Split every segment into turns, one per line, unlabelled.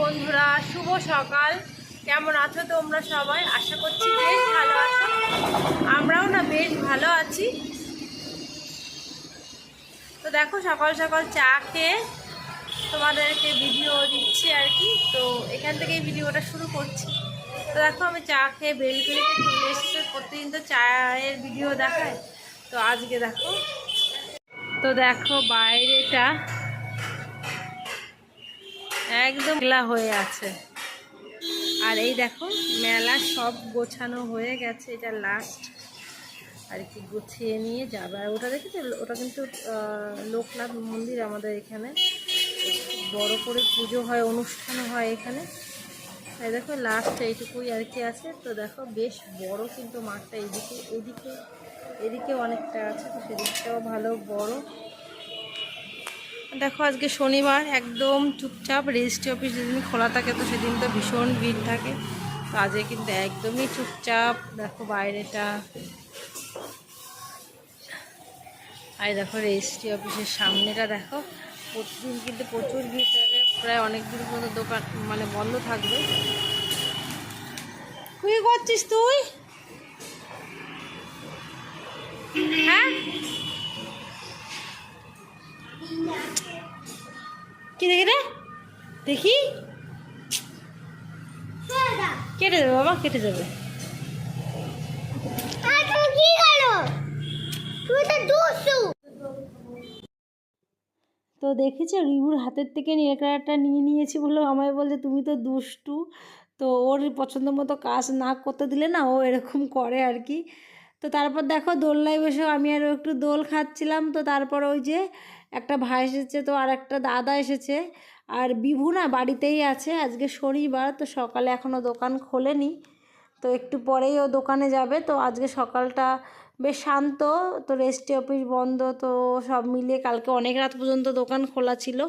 বন্ধুরা, শুভ সকাল। কেমন আছো তোমরা সবাই? আশা করছি বেশ ভালো আছো। আমরাও না বেশ ভালো আছি। তো দেখো, সকাল সকাল চা খেয়ে তোমাদেরকে ভিডিও দিচ্ছি আর কি। তো এখান থেকেই ভিডিওটা শুরু করছি। তো দেখো, আমি চা খেয়ে বেলকুনিতে চলে এসেছি। প্রতিদিন তো চায়ের ভিডিও দেখায়। তো আজকে দেখো, তো দেখো বাইরেটা একদম মেলা হয়ে আছে। আর এই দেখো, মেলা সব গোছানো হয়ে গেছে, এটা লাস্ট আর কি গুছিয়ে নিয়ে যাবে। আর ওটা দেখেছ? ওটা কিন্তু লোকনাথ মন্দির আমাদের এখানে। বড় করে পুজো হয়, অনুষ্ঠান হয় এখানে। এই দেখো লাস্ট এইটুকুই আর কি আছে। তো দেখো, বেশ বড় কিন্তু মাঠটা। এইদিকে এদিকে এদিকে অনেকটা আছে, তো সেদিকটাও ভালো, বড়। দেখো, আজকে শনিবার, একদম চুপচাপ রেজিস্ট্রি অফিস যেদিন খোলা থাকে, তো সেদিন তো ভীষণ ভিড় থাকে। তো আজকে কিন্তু একদমই চুপচাপ, দেখো বাইরেটা। আর দেখো রেজিস্ট্রি অফিসের সামনেটা দেখো প্রতিদিন কিন্তু প্রচুর ভিড় থাকে, প্রায় অনেক দিন পর্যন্ত দোকান মানে বন্ধ থাকবে। তুই করছিস তুই? দেখি। কেটে যাবে বাবা, কেটে যাবে তো দেখেছ রিবুর হাতের থেকে নেকড়াটা নিয়ে নিয়েছি বলে আমায় বলছে, তুমি তো দুষ্টু। তো ওর পছন্দ মতো কাজ না করতে দিলে না ও এরকম করে আর কি। তো তারপর দেখো, দোলনায় বসে আমি আরও একটু দোল খাচ্ছিলাম। তো তারপর ওই যে একটা ভাই এসেছে, তো আর একটা দাদা এসেছে। আর বিভু না বাড়িতেই আছে, আজকে শনিবার, তো সকালে এখনও দোকান খোলেনি। তো একটু পরেই ও দোকানে যাবে, তো আজকে সকালটা বেশ শান্ত, তো রেস্টি অফিস বন্ধ, তো সব মিলিয়ে কালকে অনেক রাত পর্যন্ত দোকান খোলা ছিল।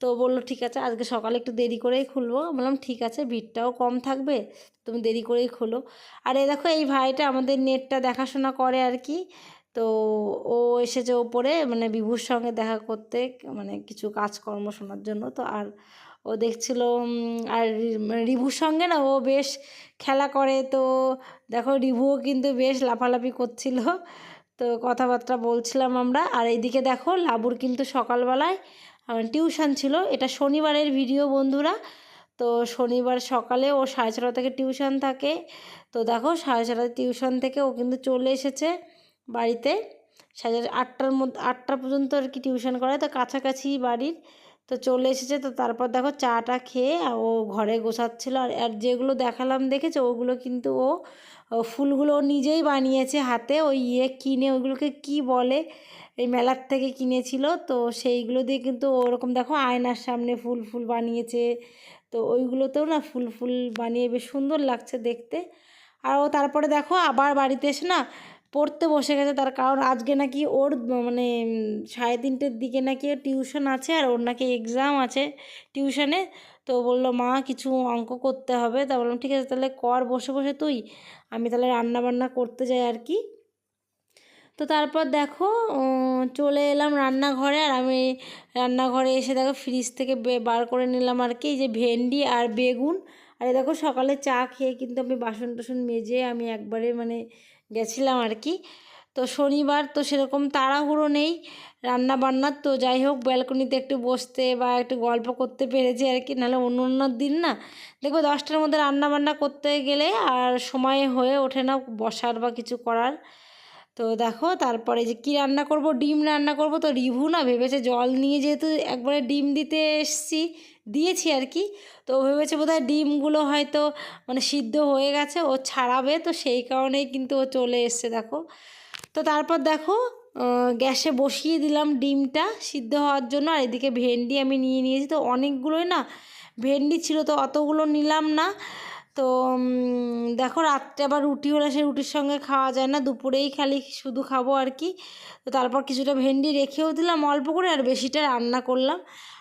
তো বলল, ঠিক আছে, আজকে সকালে একটু দেরি করেই খুলবো। বললাম, ঠিক আছে, ভিড়টাও কম থাকবে, তুমি দেরি করেই খোলো। আর এই দেখো, এই ভাইটা আমাদের নেটটা দেখাশোনা করে আর কি। তো ও এসেছে ওপরে মানে বিভুর সঙ্গে দেখা করতে মানে কিছু কাজকর্ম শোনার জন্য। তো আর ও দেখছিল আর রি- রিভুর সঙ্গে না ও বেশ খেলা করে। তো দেখো রিভুও কিন্তু বেশ লাফালাফি করছিল। তো কথাবার্তা বলছিলাম আমরা। আর এইদিকে দেখো লাবুর কিন্তু সকালবেলায় টিউশন ছিল। এটা শনিবারের ভিডিও বন্ধুরা। তো শনিবার সকালে ও সাড়ে ছটা থেকে টিউশন থাকে। তো দেখো সাড়ে ছটা টিউশন থেকে ও কিন্তু চলে এসেছে। বাড়িতে। সাড়ে আটটার মধ্যে আটটা পর্যন্ত আর কি টিউশন করে তো কাছাকাছি বাড়ির। তো চলে এসেছে। তো তারপর দেখো চাটা খেয়ে ও ঘরে গোছাচ্ছিল। আর আর যেগুলো দেখালাম দেখেছে, ওগুলো কিন্তু ও ফুলগুলো নিজেই বানিয়েছে হাতে। ওই ইয়ে কিনে ওইগুলোকে কি বলে, এই মেলার থেকে কিনেছিল। তো সেইগুলো দিয়ে কিন্তু ওরকম দেখো আয়নার সামনে ফুল ফুল বানিয়েছে। তো ওইগুলোতেও না ফুল ফুল বানিয়ে বেশ সুন্দর লাগছে দেখতে। আর ও তারপরে দেখো আবার বাড়িতে এসে না পড়তে বসে গেছে তার কারণ আজকে নাকি ওর মানে সাড়ে তিনটের দিকে নাকি টিউশন আছে আর ওর নাকি এক্সাম আছে টিউশনে। তো বলল, মা, কিছু অঙ্ক করতে হবে। তা বললাম, ঠিক আছে, তাহলে কর, বসে বসে তুই। আমি তাহলে রান্না বান্না করতে যাই আর কি। তো তারপর দেখো চলে এলাম রান্নাঘরে আর আমি রান্নাঘরে এসে দেখো ফ্রিজ থেকে বার করে নিলাম আর কি যে ভেন্ডি আর বেগুন। আর দেখো সকালে চা খেয়ে কিন্তু আমি বাসন টাসন মেজে আমি একবারে মানে গেছিলাম আর কি তো শনিবার তো সেরকম তাড়াহুড়ো নেই রান্না বান্নার তো যাই হোক ব্যালকনিতে একটু বসতে বা একটু গল্প করতে পেরেছি আর কি নাহলে অন্য অন্য দিন না। দেখব দশটার মধ্যে রান্না বান্না করতে গেলে আর সময় হয়ে ওঠে না বসার বা কিছু করার। তো দেখো, তারপরে যে কি রান্না করব? ডিম রান্না করব। তো রিভু না ভেবেছে জল নিয়ে যেহেতু একবারে ডিম দিতে এসছি, দিয়েছি আর কি। তো ভেবেছে বোধহয় ডিমগুলো হয়তো মানে সিদ্ধ হয়ে গেছে, ও ছাড়াবে। তো সেই কারণেই কিন্তু ও চলে এসছে, দেখো। তো তারপর দেখো গ্যাসে বসিয়ে দিলাম ডিমটা সিদ্ধ হওয়ার জন্য। আর এদিকে ভেন্ডি আমি নিয়ে নিয়েছি। তো অনেকগুলোই না, ভেন্ডি ছিল তো অতগুলো নিলাম না। তো দেখো রাত্রে আবার রুটি হলে সেই রুটির সঙ্গে খাওয়া যায় না। দুপুরেই খালি শুধু খাব আর কি। তো তারপর কিছুটা ভেন্ডি রেখেও দিলাম অল্প করে আর বেশিটা রান্না করলাম।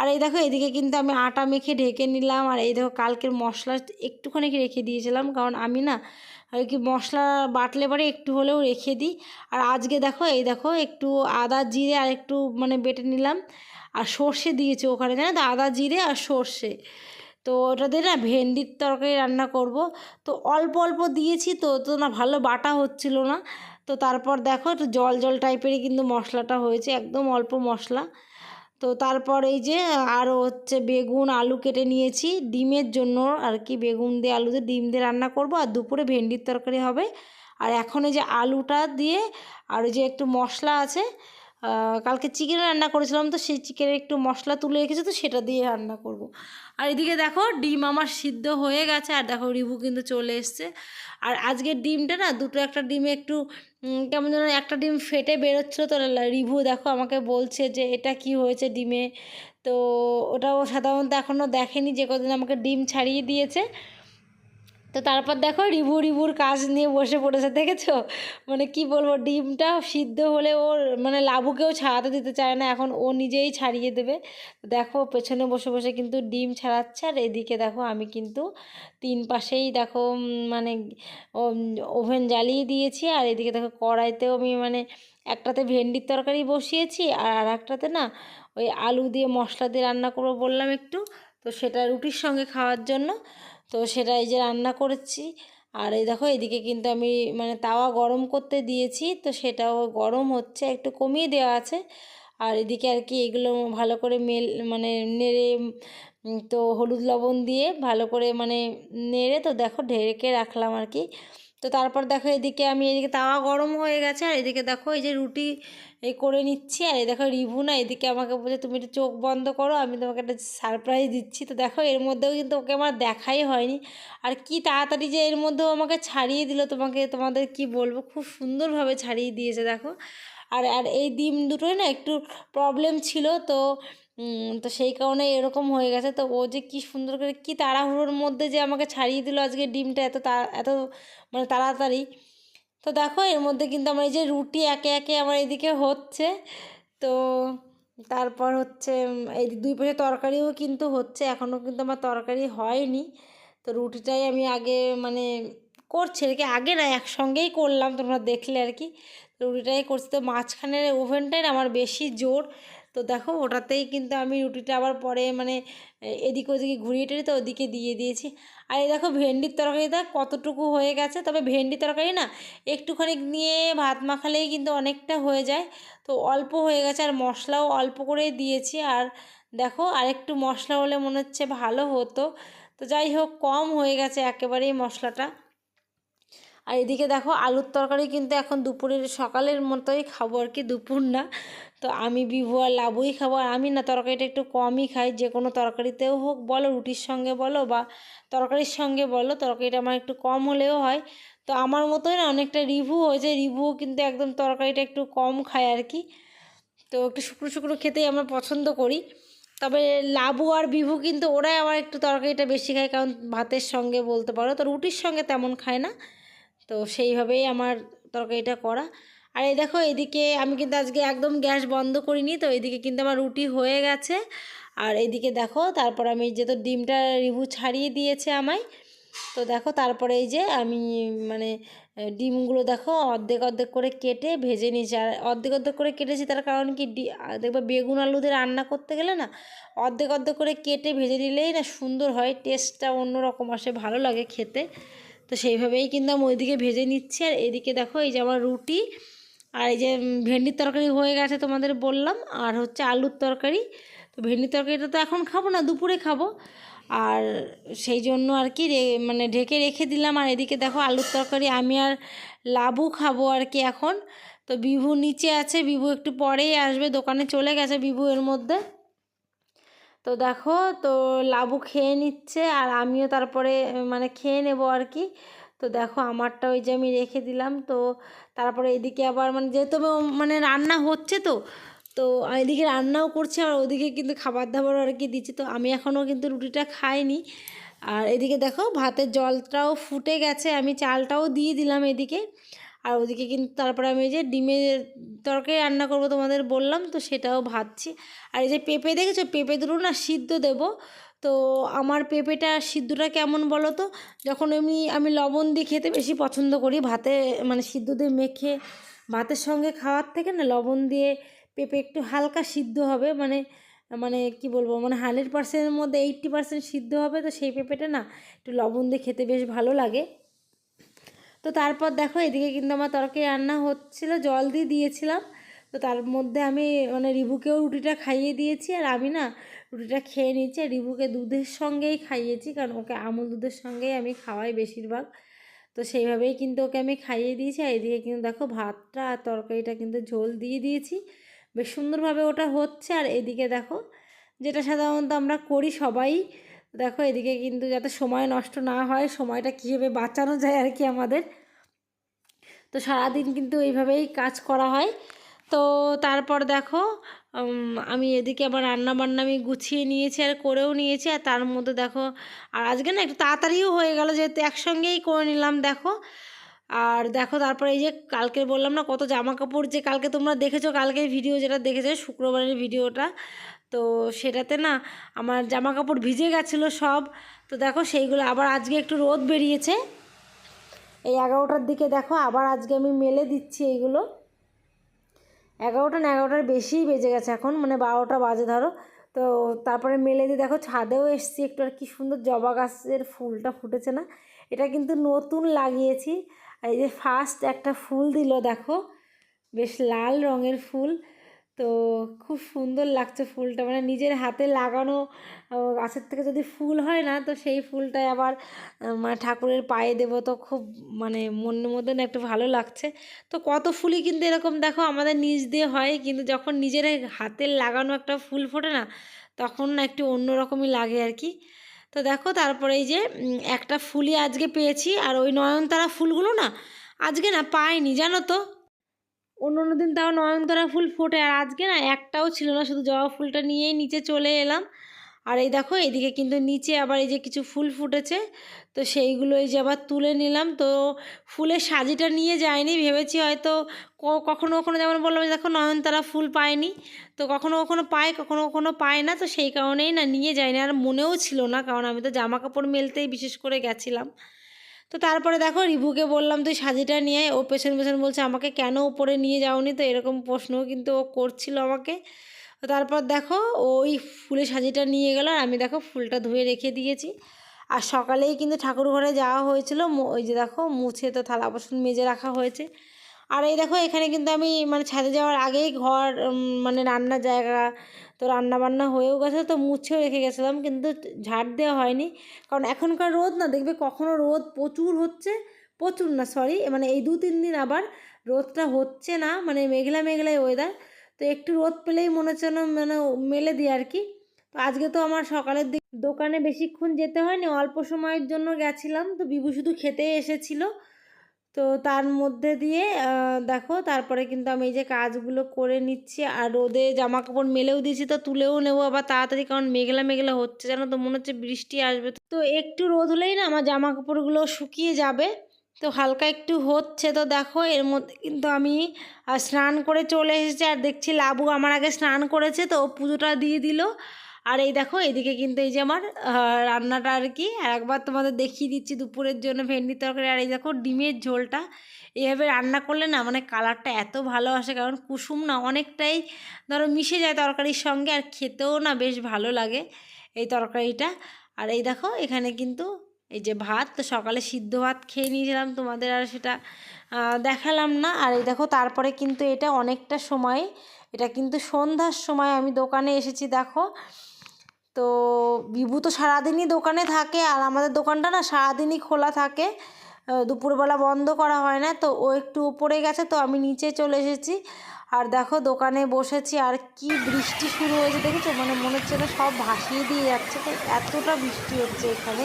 আর এই দেখো এদিকে কিন্তু আমি আটা মেখে ঢেকে নিলাম। আর এই দেখো কালকের মশলা একটুখানি রেখে দিয়েছিলাম। কারণ আমি না, আর কি মশলা বাটলে পরে একটু হলেও রেখে দিই। আর আজকে দেখো, এই দেখো একটু আদা জিরে আর একটু মানে বেটে নিলাম। আর সর্ষে দিয়েছে ওখানে, জানো তো? আদা জিরে আর সর্ষে। তো ওটা দিয়ে না ভেন্ডির তরকারি রান্না করব। তো অল্প অল্প দিয়েছি তো তো না ভালো বাটা হচ্ছিল না। তো তারপর দেখো একটু জল জল টাইপেরই কিন্তু মশলাটা হয়েছে, একদম অল্প মশলা। তো তারপর এই যে আরও হচ্ছে বেগুন, আলু কেটে নিয়েছি। ডিমের জন্য আর কি বেগুন দিয়ে, আলু দিয়ে ডিম দিয়ে রান্না করব। আর দুপুরে ভেন্ডির তরকারি হবে। আর এখন এই যে আলুটা দিয়ে আর যে একটু মশলা আছে কালকে চিকেন রান্না করেছিলাম তো সেই চিকেনের একটু মশলা তুলে রেখেছি তো সেটা দিয়ে রান্না করব। আর এদিকে দেখো ডিম আমার সিদ্ধ হয়ে গেছে আর দেখো রিভু কিন্তু চলে এসছে। আর আজকের ডিমটা না, দুটো একটা ডিমে একটু কেমন যেন একটা ডিম ফেটে বেরোচ্ছিলো তো রিভু দেখো আমাকে বলছে যে এটা কি হয়েছে ডিমে। তো ওটাও সাধারণত এখনও দেখেনি যে কদিন আমাকে ডিম ছাড়িয়ে দিয়েছে। তো তারপর দেখো রিভু রিভুর কাজ নিয়ে বসে পড়েছে, দেখেছ? মানে কি বলব, ডিমটা সিদ্ধ হলে ওর মানে লাবুকেও ছাড়াতে দিতে চায় না, এখন ও নিজেই ছাড়িয়ে দেবে। দেখো পেছনে বসে বসে কিন্তু ডিম ছাড়াচ্ছে, আর এদিকে দেখো আমি কিন্তু তিন পাশেই দেখো মানে ওভেন জ্বালিয়ে দিয়েছি, আর এদিকে দেখো কড়াইতেও আমি মানে একটাতে ভেন্ডির তরকারি বসিয়েছি, আর আর একটাতে না ওই আলু দিয়ে মশলা দিয়ে রান্না করব বললাম একটু, তো সেটা রুটির সঙ্গে খাওয়ার জন্য। তো সেটা এই যে রান্না করেছি। আর এই দেখো, এদিকে কিন্তু আমি মানে তাওয়া গরম করতে দিয়েছি, তো সেটাও গরম হচ্ছে, একটু কমিয়ে দেওয়া আছে। আর এদিকে আর কি এগুলো ভালো করে মেল মানে নেড়ে তো হলুদ লবণ দিয়ে ভালো করে মানে নেড়ে তো দেখো ঢেকে রাখলাম আর কি। তো তারপর দেখো এদিকে আমি, এদিকে তাওয়া গরম হয়ে গেছে, আর এদিকে দেখো এই যে রুটি এই করে নিচ্ছি, আর এই দেখো রিভু না এদিকে আমাকে বলছে, তুমি একটু চোখ বন্ধ করো, আমি তোমাকে একটা সারপ্রাইজ দিচ্ছি। তো দেখো এর মধ্যেও কিন্তু ওকে আমার দেখাই হয়নি। আর কি তাড়াতাড়ি যে এর মধ্যেও আমাকে ছাড়িয়ে দিল, তোমাকে, তোমাদের কি বলব? খুব সুন্দরভাবে ছাড়িয়ে দিয়েছে, দেখো। আর আর এই ডিম দুটোই না একটু প্রবলেম ছিল, তো তো সেই কারণে এরকম হয়ে গেছে। তো ও যে কি সুন্দর করে, কী তাড়াহুড়োর মধ্যে যে আমাকে ছাড়িয়ে দিল আজকে ডিমটা এত এত মানে তাড়াতাড়ি। তো দেখো, এর মধ্যে কিন্তু আমার এই যে রুটি একে একে আমার এদিকে হচ্ছে। তো তারপর হচ্ছে এই দুই পাশে তরকারিও কিন্তু হচ্ছে, এখনও কিন্তু আমার তরকারি হয়নি। তো রুটিটাই আমি আগে মানে করছি আর কি, আগে না, একসঙ্গেই করলাম, তোমরা দেখলে আর কি। রুটিটাই করছি। তো মাঝখানের ওভেনটাই আমার বেশি জোর। তো দেখো ওটাতেই কিন্তু আমি রুটিটা আবার পরে মানে এদিক ওদিকে ঘুরিয়ে টুরিয়ে তো ওদিকে দিয়ে দিয়েছি। আর এই দেখো ভেন্ডির তরকারিটা কতটুকু হয়ে গেছে। তবে ভেন্ডি তরকারি না একটুখানি নিয়ে ভাত মাখালেই কিন্তু অনেকটা হয়ে যায়। তো অল্প হয়ে গেছে আর মশলাও অল্প করেই দিয়েছি। আর দেখো আরেকটু মশলা হলে মনে হচ্ছে ভালো হতো। তো যাই হোক কম হয়ে গেছে একেবারেই মশলাটা। আর এদিকে দেখো আলুর তরকারি কিন্তু এখন দুপুরের সকালের মতোই খাব আর কি, দুপুর না। তো আমি বিভু আর লাবুই খাব, আর আমি না তরকারিটা একটু কমই খাই, যে কোনো তরকারিতেও হোক বলো, রুটির সঙ্গে বলো বা তরকারির সঙ্গে বলো, তরকারিটা আমার একটু কম হলেও হয়। তো আমার মতোই না অনেকটা রিভু হয়েছে রিভুও কিন্তু একদম তরকারিটা একটু কম খায় আর কি। তো একটু শুকনো শুকনো খেতেই আমরা পছন্দ করি। তবে লাবু আর বিভু কিন্তু ওরাই আমার একটু তরকারিটা বেশি খায়, কারণ ভাতের সঙ্গে বলতে পারো, তো রুটির সঙ্গে তেমন খায় না। তো সেইভাবেই আমার তরকারিটা করা। আর এই দেখো, এদিকে আমি কিন্তু আজকে একদম গ্যাস বন্ধ করিনি, তো এদিকে কিন্তু আমার রুটি হয়ে গেছে। আর এদিকে দেখো, তারপর আমি যে তো ডিমটা রিভু ছাড়িয়ে দিয়েছে আমায়, তো দেখো তারপরে এই যে আমি মানে ডিমগুলো দেখো অর্ধেক অর্ধেক করে কেটে ভেজে নিয়েছি। আর অর্ধেক অর্ধেক করে কেটেছি তার কারণ কি দেখবে বেগুন আলু দিয়ে রান্না করতে গেলে না, অর্ধেক অর্ধেক করে কেটে ভেজে নিলেই না সুন্দর হয়, টেস্টটা অন্যরকম আসে, ভালো লাগে খেতে। তো সেইভাবেই কিন্তু আমি ওইদিকে ভেজে নিচ্ছি। আর এদিকে দেখো এই যে আমার রুটি আর এই যে ভেন্ডির তরকারি হয়ে গেছে তোমাদের বললাম। আর হচ্ছে আলুর তরকারি। তো ভেন্ডির তরকারিটা তো এখন খাব না, দুপুরে খাব। আর সেই জন্য আর কি মানে ঢেকে রেখে দিলাম। আর এদিকে দেখো আলুর তরকারি, আমি আর লাবু খাব আর কি এখন। তো বিভু নিচে আছে, বিভু একটু পরেই আসবে, দোকানে চলে গেছে বিভু এর মধ্যে। তো দেখো, তো লাবু খেয়ে নিচ্ছে আর আমিও তারপরে মানে খেয়ে নেব আর কি। তো দেখো, আমারটা ওই যে আমি রেখে দিলাম। তো তারপরে এদিকে আবার মানে যেহেতু মানে রান্না হচ্ছে তো তো এদিকে রান্নাও করছে আর ওদিকে কিন্তু খাবার দাবারও আর কি দিচ্ছি। তো আমি এখনও কিন্তু রুটিটা খাইনি। আর এদিকে দেখো, ভাতের জলটাও ফুটে গেছে। আমি চালটাও দিয়ে দিলাম এদিকে। আর ওদিকে কিন্তু তারপরে আমি যে ডিমের তরকারি রান্না করব তোমাদের বললাম, তো সেটাও ভাবছি আর এই যে পেঁপে দেখেছ? পেঁপে দুটো না সিদ্ধ দেব। তো আমার পেঁপেটা সিদ্ধটা কেমন বলো তো? যখন এমনি আমি লবণ দিয়ে খেতে বেশি পছন্দ করি, ভাতে মানে সিদ্ধ দিয়ে মেখে ভাতের সঙ্গে খাওয়ার থেকে না লবণ দিয়ে পেঁপে একটু হালকা সিদ্ধ হবে মানে মানে কি বলব মানে হান্ড্রেড পার্সেন্টের মধ্যে এইট্টি পার্সেন্ট সিদ্ধ হবে, তো সেই পেঁপেটা না একটু লবণ দিয়ে খেতে বেশ ভালো লাগে। তো তারপর দেখো এদিকে কিন্তু আমার তরকারি রান্না হচ্ছিল, জল দিয়ে দিয়েছিলাম। তো তার মধ্যে আমি মানে রিভুকেও রুটিটা খাইয়ে দিয়েছি আর আমি না রুটিটা খেয়ে নিয়েছি আর রিভুকে দুধের সঙ্গেই খাইয়েছি, কারণ ওকে আমুল দুধের সঙ্গেই আমি খাওয়াই বেশিরভাগ। তো সেইভাবেই কিন্তু ওকে আমি খাইয়ে দিয়েছি আর এদিকে কিন্তু দেখো ভাতটা আর তরকারিটা কিন্তু ঝোল দিয়ে দিয়েছি। বেশ সুন্দরভাবে ওটা হচ্ছে আর এদিকে দেখো, যেটা সাধারণত আমরা করি সবাই দেখো, এদিকে কিন্তু যাতে সময় নষ্ট না হয়, সময়টা কীভাবে বাঁচানো যায় আর কি আমাদের। তো সারাদিন কিন্তু এইভাবেই কাজ করা হয়। তো তারপর দেখো আমি এদিকে আবার রান্না বান্না আমি গুছিয়ে নিয়েছি আর করেও নিয়েছি। আর তার মধ্যে দেখো, আর আজকে না একটু তাড়াতাড়িও হয়ে গেল, যেহেতু একসঙ্গেই করে নিলাম, দেখো। আর দেখো, তারপরে এই যে কালকে বললাম না, কত জামা কাপড় যে কালকে তোমরা দেখেছ কালকে ভিডিও যেটা দেখেছ, শুক্রবারের ভিডিওটা তো সেটাতে না আমার জামা কাপড় ভিজে গেছিল সব। তো দেখো সেইগুলো আবার আজকে একটু রোদ বেরিয়েছে। এই এগারোটার দিকে দেখো আবার আজকে আমি মেলে দিচ্ছি এইগুলো। এগারোটা না এগারোটার বেশিই বেজে গেছে এখন মানে বারোটা বাজে ধরো। তো তারপরে মেলে দিয়ে দেখো ছাদেও এসছি একটু, আর কি সুন্দর জবা গাছের ফুলটা ফুটেছে না। এটা কিন্তু নতুন লাগিয়েছি। আর এই যে ফার্স্ট একটা ফুল দিল দেখো, বেশ লাল রঙের ফুল। তো খুব সুন্দর লাগছে ফুলটা। মানে নিজের হাতে লাগানো গাছের থেকে যদি ফুল হয় না, তো সেই ফুলটাই আবার মানে ঠাকুরের পায়ে দেব। তো খুব মানে মনের মধ্যে না একটু ভালো লাগছে। তো কত ফুলই কিন্তু এরকম দেখো আমাদের নিজ দিয়ে হয়, কিন্তু যখন নিজের হাতের লাগানো একটা ফুল ফোটে না, তখন না একটু অন্যরকমই লাগে আর কি। তো দেখো তারপরে এই যে একটা ফুলই আজকে পেয়েছি। আর ওই নয়নতারা ফুলগুলো না, আজকে না পাইনি, জানো তো? অন্য অন্য দিন তাও নয়নতারা ফুল ফোটে। আর আজকে না একটাও ছিল না, শুধু জবা ফুলটা নিয়েই নিচে চলে এলাম। আর এই দেখো, এদিকে কিন্তু নিচে আবার এই যে কিছু ফুল ফুটেছে, তো সেইগুলো এই যে আবার তুলে নিলাম। তো ফুলের সাজিটা নিয়ে যায়নি ভেবেছি হয়তো কখনো কখনো যেমন বললাম দেখো নয়নতারা ফুল পায়নি। তো কখনো কখনো পায়, কখনো কখনো পায় না, তো সেই কারণেই না নিয়ে যায়নি আর মনেও ছিল না, কারণ আমি তো জামা কাপড় মেলতেই বিশেষ করে গেছিলাম। তো তারপরে দেখো রিভুকে বললাম, তুই সাজিটা নিয়ে ও পেছন পেছন বলছে, আমাকে কেন ওপরে নিয়ে যাওনি? তো এরকম প্রশ্নও কিন্তু ও করছিল আমাকে। তারপর দেখো ওই ফুলের সাজিটা নিয়ে গেল আর আমি দেখো ফুলটা ধুয়ে রেখে দিয়েছি। আর সকালেই কিন্তু ঠাকুর ঘরে যাওয়া হয়েছিল ওই যে দেখো মুছে তো থালা বাসন মেজে রাখা হয়েছে। আর এই দেখো এখানে কিন্তু আমি মানে ছাদে যাওয়ার আগেই ঘর মানে রান্নার জায়গা তো রান্না বান্না হয়েও গেছে, তো মুছেও রেখে গেছিলাম, কিন্তু ঝাড় দেওয়া হয়নি। কারণ এখনকার রোদ না, দেখবে কখনো রোদ প্রচুর হচ্ছে, প্রচুর না সরি মানে এই দু তিন দিন আবার রোদটা হচ্ছে না মানে মেঘলা মেঘলাই ওয়েদার তো একটু রোদ পেলেই মনে হচ্ছে না মানে মেলে দিই আর কি। তো আজকে তো আমার সকালের দিক দোকানে বেশিক্ষণ যেতে হয়নি, অল্প সময়ের জন্য গেছিলাম, তো বিভু শুধু খেতে এসেছিল। তো তার মধ্যে দিয়ে দেখো তারপরে কিন্তু আমি এই যে কাজগুলো করে নিচ্ছি আর রোদে জামা কাপড় মেলেও দিয়েছি তো তুলেও নেব আবার তাড়াতাড়ি কারণ মেঘলা মেঘলা হচ্ছে, জানো তো মনে হচ্ছে বৃষ্টি আসবে তো। একটু রোদ হলেই না আমার জামা কাপড়গুলো শুকিয়ে যাবে, তো হালকা একটু হচ্ছে তো দেখো এর মধ্যে কিন্তু আমি স্নান করে চলে এসেছি আর দেখছি লাবু আমার আগে স্নান করেছে তো পুজোটা দিয়ে দিল। আর এই দেখো, এদিকে কিন্তু এই যে আমার রান্নাটা আর কি, আর একবার তোমাদের দেখিয়ে দিচ্ছি দুপুরের জন্য ভেন্ডি তরকারি। আর এই দেখো, ডিমের ঝোলটা। এইভাবে রান্না করলে না মানে কালারটা এত ভালো আসে, কারণ কুসুম না অনেকটাই ধরো মিশে যায় তরকারির সঙ্গে, আর খেতেও না বেশ ভালো লাগে এই তরকারিটা। আর এই দেখো, এখানে কিন্তু এই যে ভাত, তো সকালে সিদ্ধ ভাত খেয়ে নিয়েছিলাম তোমাদের, আর সেটা দেখালাম না। আর এই দেখো, তারপরে কিন্তু এটা অনেকটা সময়, এটা কিন্তু সন্ধ্যার সময় আমি দোকানে এসেছি, দেখো। তো বিভু তো সারাদিনই দোকানে থাকে আর আমাদের দোকানটা না সারাদিনই খোলা থাকে। দুপুরবেলা বন্ধ করা হয় না, তো ও একটু উপরে গেছে, তো আমি নিচে চলে এসেছি। আর দেখো দোকানে বসেছি, আর কি বৃষ্টি শুরু হয়েছে দেখেছ? মানে মনে হচ্ছে না সব ভাসিয়ে দিয়ে যাচ্ছে তো এতটা বৃষ্টি হচ্ছে এখানে।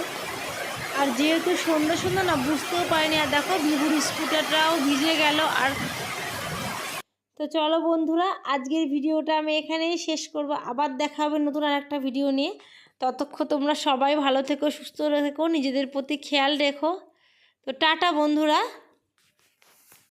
আর যেহেতু সন্ধ্যা সন্ধ্যা না, বুঝতেও পারিনি। আর দেখো বিভুর স্কুটারটাও ভিজে গেল, আর তো চলো বন্ধুরা, আজকের ভিডিওটা আমি এখানেই শেষ করব। আবার দেখা হবে নতুন আর একটা ভিডিও নিয়ে। ততক্ষণ তোমরা সবাই ভালো থেকো, সুস্থ থেকো, নিজেদের প্রতি খেয়াল রেখো। তো টাটা বন্ধুরা।